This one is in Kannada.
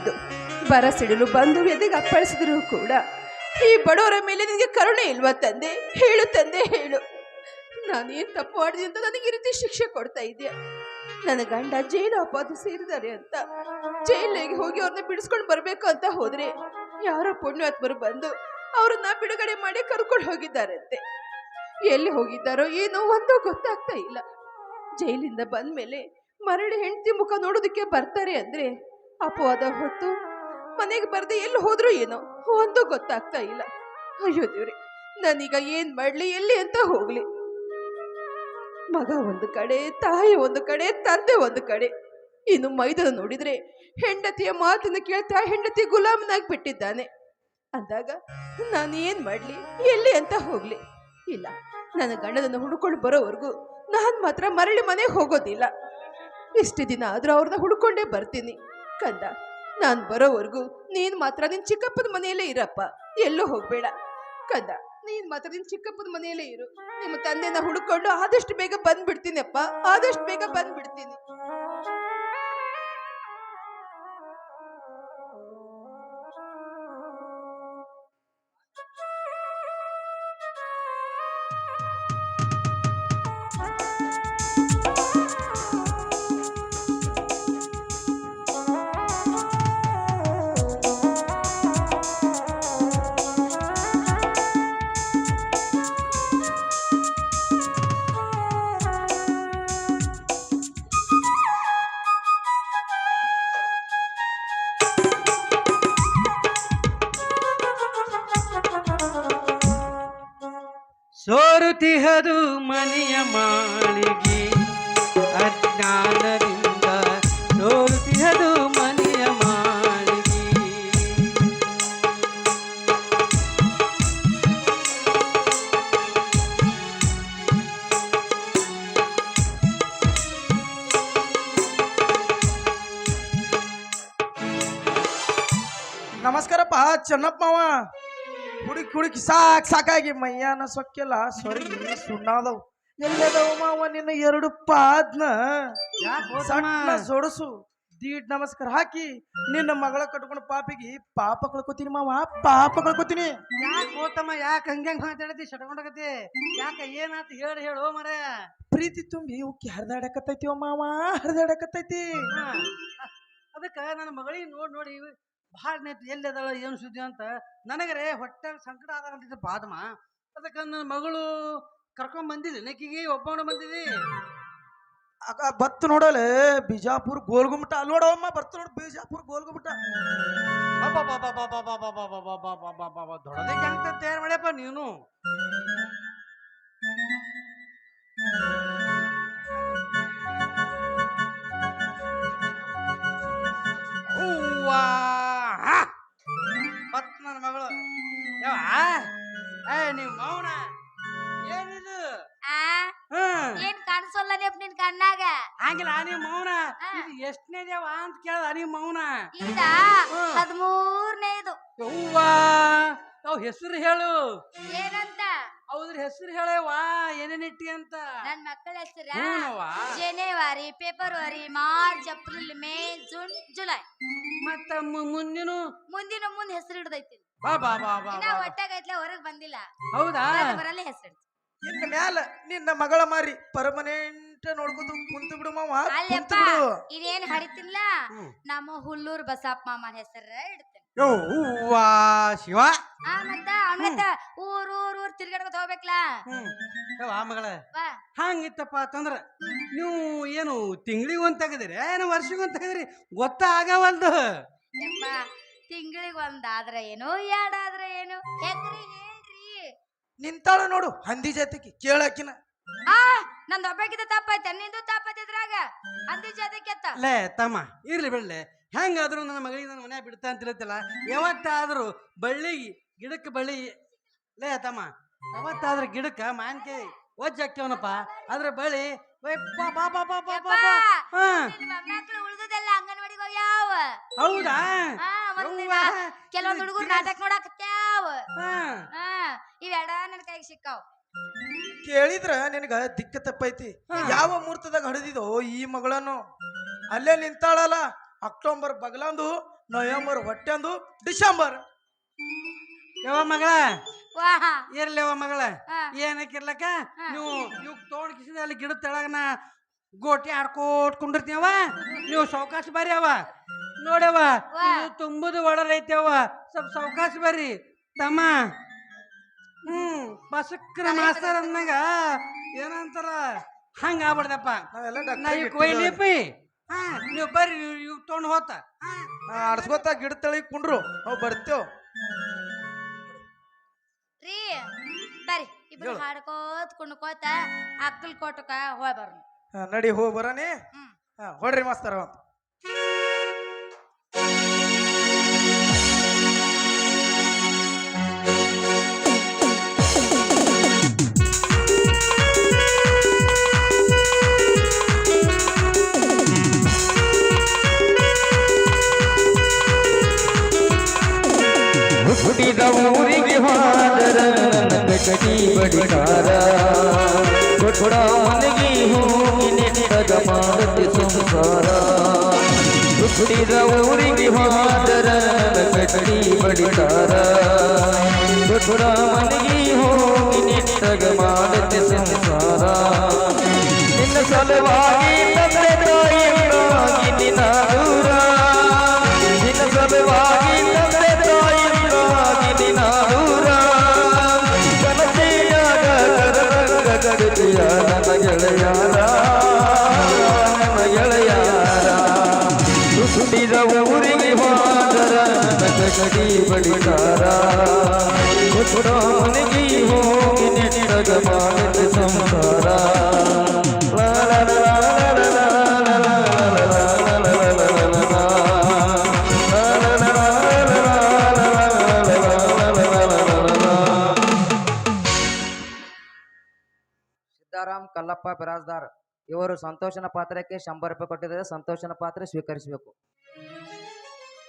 ಇದು ಬರ ಸಿಡಿಲು ಬಂದು ಎದೆಗೆ ಅಪ್ಪಳಿಸಿದ್ರು ಕೂಡ ಈ ಬಡವರ ಮೇಲೆ ನಿನಗೆ ಕರುಣೆ ಇಲ್ವ ತಂದೆ? ಹೇಳು ತಂದೆ, ಹೇಳು. ನಾನೇನು ತಪ್ಪು ಮಾಡಿದೆ ಅಂತ ನನಗೆ ಈ ರೀತಿ ಶಿಕ್ಷೆ ಕೊಡ್ತಾ ಇದೆಯಾ ನನ್ನ ಗಂಡ ಜೈಲು ಅಪರಾಧ ಸೇರಿದ್ದಾರೆ ಅಂತ. ಜೈಲಿಗೆ ಹೋಗಿ ಅವ್ರನ್ನ ಬಿಡಿಸ್ಕೊಂಡು ಬರಬೇಕು ಅಂತ ಹೋದ್ರೆ ಯಾರೋ ಪುಣ್ಯಾತ್ಮರು ಬಂದು ಅವ್ರನ್ನ ಬಿಡುಗಡೆ ಮಾಡಿ ಕರ್ಕೊಂಡು ಹೋಗಿದ್ದಾರಂತೆ. ಎಲ್ಲಿ ಹೋಗಿದ್ದಾರೋ ಏನೋ ಒಂದು ಗೊತ್ತಾಗ್ತಾ ಇಲ್ಲ. ಜೈಲಿಂದ ಬಂದ ಮೇಲೆ ಮರಳಿ ಹೆಂಡತಿ ಮುಖ ನೋಡೋದಕ್ಕೆ ಬರ್ತಾರೆ ಅಂದ್ರೆ ಅಪವಾದ ಹೊತ್ತು ಮನೆಗೆ ಬರ್ದೆ ಎಲ್ಲಿ ಹೋದ್ರು ಏನೋ, ಒಂದು ಗೊತ್ತಾಗ್ತಾ ಇಲ್ಲ. ಅಯ್ಯೋ ದೇವ್ರಿ, ನಾನೀಗ ಏನ್ ಮಾಡ್ಲಿ, ಎಲ್ಲಿ ಅಂತ ಹೋಗ್ಲಿ. ಮಗ ಒಂದು ಕಡೆ, ತಾಯಿ ಒಂದು ಕಡೆ, ತಂದೆ ಒಂದು ಕಡೆ. ಇನ್ನು ಮೈದನ ನೋಡಿದ್ರೆ ಹೆಂಡತಿಯ ಮಾತನ್ನು ಕೇಳ್ತಾ ಹೆಂಡತಿ ಗುಲಾಮನಾಗಿ ಬಿಟ್ಟಿದ್ದಾನೆ. ಅಂದಾಗ ನಾನು ಏನ್ ಮಾಡ್ಲಿ, ಎಲ್ಲಿ ಅಂತ ಹೋಗ್ಲಿ. ಇಲ್ಲ, ನನ್ನ ಗಂಡನನ್ನು ಹುಡುಕೊಂಡು ಬರೋವರೆಗೂ ನಾನು ಮಾತ್ರ ಮರಳಿ ಮನೆಗೆ ಹೋಗೋದಿಲ್ಲ. ಇಷ್ಟು ದಿನ ಆದ್ರೂ ಅವ್ರನ್ನ ಹುಡ್ಕೊಂಡೇ ಬರ್ತೀನಿ. ಕಂದ. ನಾನು ಬರೋವರೆಗೂ ನೀನ್ ಮಾತ್ರ ನಿನ್ ಚಿಕ್ಕಪ್ಪನ ಮನೆಯಲ್ಲೇ ಇರಪ್ಪ. ಎಲ್ಲೂ ಹೋಗ್ಬೇಡ. ಕಂದ, ನೀನ್ ಮಾತ್ರ ನಿನ್ ಚಿಕ್ಕಪ್ಪನ ಮನೆಯಲ್ಲೇ ಇರು. ನಿಮ್ಮ ತಂದೆನ ಹುಡುಕೊಂಡು ಆದಷ್ಟು ಬೇಗ ಬಂದ್ಬಿಡ್ತೀನಿ ಅಪ್ಪ ಆದಷ್ಟು ಬೇಗ ಬಂದ್ಬಿಡ್ತೀನಿ. ಸೋರುತಿಹದು ಮನೆಯ ಮಾಳಿಗೆ ಅಜ್ಞಾನದಿಂದ ಸೋರುತಿಹದು ಮನೆಯ ಮಾಳಿಗೆ. ನಮಸ್ಕಾರಪ್ಪ ಚೆನ್ನಪ್ಪ ಹುಡುಕಿ ಹುಡುಕಿ ಸಾಕ್ ಸಾಕಾಗಿ ಮೈಯಾನ ಸೊಕ್ಕೆಲ್ಲ ಸೊರಿ ಸುಣ್ಣಾದವು. ಎಲ್ಲದವ ಮಾವ ನಿನ್ನ ಎರಡು ಪಾದ್ನ? ಯಾಕೆ ಸಣ್ಣ ಸೊಡಸು. ದೀಡ್ ನಮಸ್ಕಾರ ಹಾಕಿ ನಿನ್ನ ಮಗಳ ಕಟ್ಕೊಂಡು ಪಾಪಿಗೆ ಪಾಪ ಕಳ್ಕೊತೀನಿ ಮಾವ ಪಾಪ ಕಳ್ಕೊತೀನಿ. ಯಾಕೆ ಹೋತಮ್ಮ? ಯಾಕೆ ಹಂಗ್ಯಾಂಗ ಮಾತಾಡತಿ? ಶಟ್ಕೊಂಡಕತಿ ಯಾಕೆ ಏನಾತ ಹೇಳಿ ಹೇಳು ಮರ ಪ್ರೀತಿ ತುಂಬಿ ಉಕ್ಕಿ ಹರಿದಾಡಕತ್ತೈತಿ ಮಾವ ಹರಿದಾಡಕತ್ತೈತಿ. ಅದಕ್ಕ ನನ್ನ ಮಗಳಿಗೆ ನೋಡಿ ನೋಡಿ ಭಾಳ ನೆಟ್ ಎಲ್ಲಿ ಅದಾಳ ಏನು ಸುದ್ದಿ ಅಂತ ನನಗರೆ ಹೊಟ್ಟೆ ಸಂಕಟ ಆದ ಅಂತಿದ್ದೆ ಬಾದಮ. ಅದಕ್ಕೆ ನನ್ನ ಮಗಳು ಕರ್ಕೊಂಡ್ ಬಂದಿದ್ದೆ ನೆಕ್ಕಿಗೆ ಒಬ್ಬವನ ಬಂದಿದ್ದೆ. ಆಗ ಬತ್ತು ನೋಡಲೆ ಬಿಜಾಪುರ್ ಗೋಲ್ಗುಮಟ. ಅಲ್ಲಿ ನೋಡವಮ್ಮ ಬರ್ತು ನೋಡು ಬಿಜಾಪುರ್ ಗೋಲ್ಗುಮಟ. ದೊಡ್ಡದಕ್ಕೆ ಅಂತ ತಯಾರು ಮಾಡ್ಯಪ್ಪ ನೀನು ನೆಪ್ ನಿನ್ ಕಣ್ಣಾಗ? ಹಂಗಿಲ್ಲ ಅನಿ ಮೌನ. ಇದು ಎಷ್ಟನೇ ದೇವ ಅಂತ ಕೇಳ್ದ ಅನಿ ಮೌನ. ಇದ ಹ್ಮ್. ಹದಿಮೂರನೇದು ಯವ್ವಾ ಅವ್ ಹೆಸರು ಹೇಳು. ಏನಂತ? ಅವ್ರ ಹೆಸರು ಹೇಳವ್ವಾ ಏನೇನಿಟ್ಟಿ ಅಂತ. ನನ್ ಮಕ್ಕಳ ಹೆಸರ ಹೂನವ್ವ. ಜನವರಿ February March April May June July. ಮತ್ತ ಮು- ಮುಂದಿನ? ಮುಂದಿನ ಮುಂದ್ ಹೆಸರು ಹಿಡ್ದೈತಿ. ಬಾ ಬಾ ಬಾ ಬಾ ಇನ್ನ ಬಾ. ಒಟ್ಟಾಗೈತ್ಲೆ ಹೊರಗ್ ಬಂದಿಲ್ಲ. ಹೌದಾ? ಬರಲ್ಲ ಹೆಸರು. ಮ್ಯಾಲ ನಿನ್ನ ಮಗಳ ಮಾರಿ ಪರ್ಮನೆಂಟ್ ನೋಡ್ಕೊತ ಕುಂತು ಬಿಡು ಮಾವ ಅಲ್ಲಪ್ಪ ಕುಂತು ಬಿಡು. ಇದೇನ್ ಹರಿತಿಲ್ಲ? ನಮ್ಮ ಹುಲ್ಲೂರ್ ಬಸಪ್ಪ ಮಾಮ ಹೆಸರ ಇಡ್ತೇನೆ. ಯವ್ವಾ ಶಿವ? ಆ ಮತ್ತ ಊರ್ ಊರ್ ಊರ್ ತಿರ್ಗಾಡ್ಕೊತ ಮಗಳ. ಬಾ ಹಂಗಿತ್ತಪ್ಪ ಅಂತಂದ್ರ ನೀವು ಏನು ತಿಂಗಳಿಗೆ ಒಂದ್ ತೆಗದಿರಿ? ಏನು ವರ್ಷಕ್ಕೆ ಒಂದ್ ತೆಗದಿರಿ? ಗೊತ್ತಾಗವಲ್ದು. ಯಪ್ಪ ತಿಂಗಳಿಗೆ ಒಂದಾದ್ರ ಏನು ಎರಡಾದ್ರೆ ಏನು ನಿಂತಾಳ ನೋಡು ಹಂದಿ ಜಾತಿಗೆ ಕೇಳಾಕಿನ. ಆ ನಂದು ಒಬ್ಬಾಕಿದ ತಪ್ಪಾಯ್ತ ನಿಂದು ತಪ್ಪಾಯ್ತ ಇದ್ರಾಗ? ಅಂದಿ ಜಾತಕ್ಕೆತ್ತ ಲೇ ತಮ್ಮ ಇರ್ಲಿ ಬಿಡ್ಲೆ. ಹೆಂಗಾದ್ರೂ ನನ್ನ ಮಗಳಿಗೆ ನನ್ನ ಮನ್ಯಾಗ ಬಿಡ್ತಾ ಅಂತ ಹೇಳ್ತಿಲ್ಲ ಯಾವತ್ತಾದ್ರೂ ಬಳ್ಳಿಗೆ ಗಿಡಕ್ಕೆ ಬಳ್ಳಿ ಲೇ ತಮ್ಮ ಯಾವತ್ತಾದ್ರೂ ಗಿಡಕ್ಕೆ ಮಾನ್ಕಾಯಿ ಒಜ್ಜ ಹಾಕ್ಯವನಪ್ಪ. ಅದ್ರ ಬಳ್ಳಿ ಒಯ್ ಬಾ, ಬಾ, ಬಾ, ಬಾ, ಬಾ, ಬಾ. ಹಾ. ಮೊಮ್ಮಕ್ಳು ಉಳ್ದುದೆಲ್ಲ ಅಂಗನವಾಡಿಗೆ ಹೋಗ್ಯಾವ. ಹೌದಾ? ಆ ಯವ್ವಾ. ಕೆಲವೊಂದ್ ಹುಡುಗರು ನಾಟಕ ನೋಡಾಕತ್ಯಾವ ಹಾ. ಇವೆರಡ ನನ್ನ ಕೈಗೆ ಸಿಕ್ಕಾವ್. ಕೇಳಿದ್ರ ನಿನಗ ದಿಕ್ಕ ತಪ್ಪೈತಿ. ಯಾವ ಮುಹೂರ್ತದಾಗ ಹಡಿದಿದೋ ಈ ಮಗಳನ್ನು ಅಲ್ಲೇ ನಿಂತಾಳಲ್ಲ ಅಕ್ಟೋಬರ್ ಬಗಲಂದು ನವೆಂಬರ್ ಹೊಟ್ಟೆಂದು ಡಿಸೆಂಬರ್. ಯಾವ ಮಗಳ ವಾ ಇರ್ಲಿವ ಮಗಳ. ಹಾ. ಏನಕ್ಕಿರ್ಲಕ್ಕ. ನೀವು ಇವ್ ತೋಡ್ ಕಿಸಿದ ಅಲ್ಲಿ ಗಿಡದ ತೆಳಗನ ಗೋಟಿ ಆಡ್ಕೋಟ್ ಕುಂಡಿರ್ತೀವ ನೀವು ಸಾವಕಾಶ ಬರ್ರಿ ಅವ ನೋಡವ ವಾ. ಇದು ತುಂಬುದು ಒಡರ್ ಅವ ಸ್ವಲ್ಪ ಸಾವಕಾಶ ಬರ್ರಿ. ತಮ್ಮ. ಹ್ಮ್ ಬಸಕ್ರ ಮಾಸ್ತರ್ ಅಂದಾಗ ಏನಂತಾರ ಹಂಗ ಆಗ್ಬಿಡ್ದಪ್ಪ. ನಾವೆಲ್ಲ ನಾ ಇವ್ ಕೊಯ್ಲಿಪಿ. ಹಾ. ನೀವು ಬರ್ರಿ ಇವ್- ಇವ್ ತೊಗೊಂಡ್ ಹೋತ. ಆಡ್ಸ್ಕೊತ ಗಿಡ ತಳಿ ಕುಂಡ್ರು ನಾವು ಬರ್ತೇವ್ ರೀ ಬರ್ರಿ ಇಬ್ರು ಹೇಳು. ಹಾಡ್ಕೋತ್ ಕುಣ್ಕೋತ ಅಕ್ಕಲ್ ಕೋಟಕ ಹೋಯ್ ಬರ್ನು ಹಾ, ನಡಿ ಹೋಗಿ ಬರೋಣ ಹ್ಮ್. ಹೊಡ್ರಿ ಮಾಸ್ತರ. ಅಂತ टुकड़ानगी हूँ इन्हें संसारा। कटड़ी बड़ी तारा। तो टुकड़ानगी हूँ इन्हें जमानत संसारा। सलवागी ಬಡಿದಾರ ಹೋಗಿ ನೆಡಗಮಾನ ಸಂಸಾರ ಕಲ್ಲಪ್ಪ ಬಿರಾಜ್ದಾರ್ ಇವರು ಸಂತೋಷನ ಪಾತ್ರಕ್ಕೆ ಶಂಬರ್ ರೂಪಾಯಿ ಕೊಟ್ಟಿದ್ದಾರೆ ಸಂತೋಷನ ಪಾತ್ರ ಸ್ವೀಕರಿಸಬೇಕು.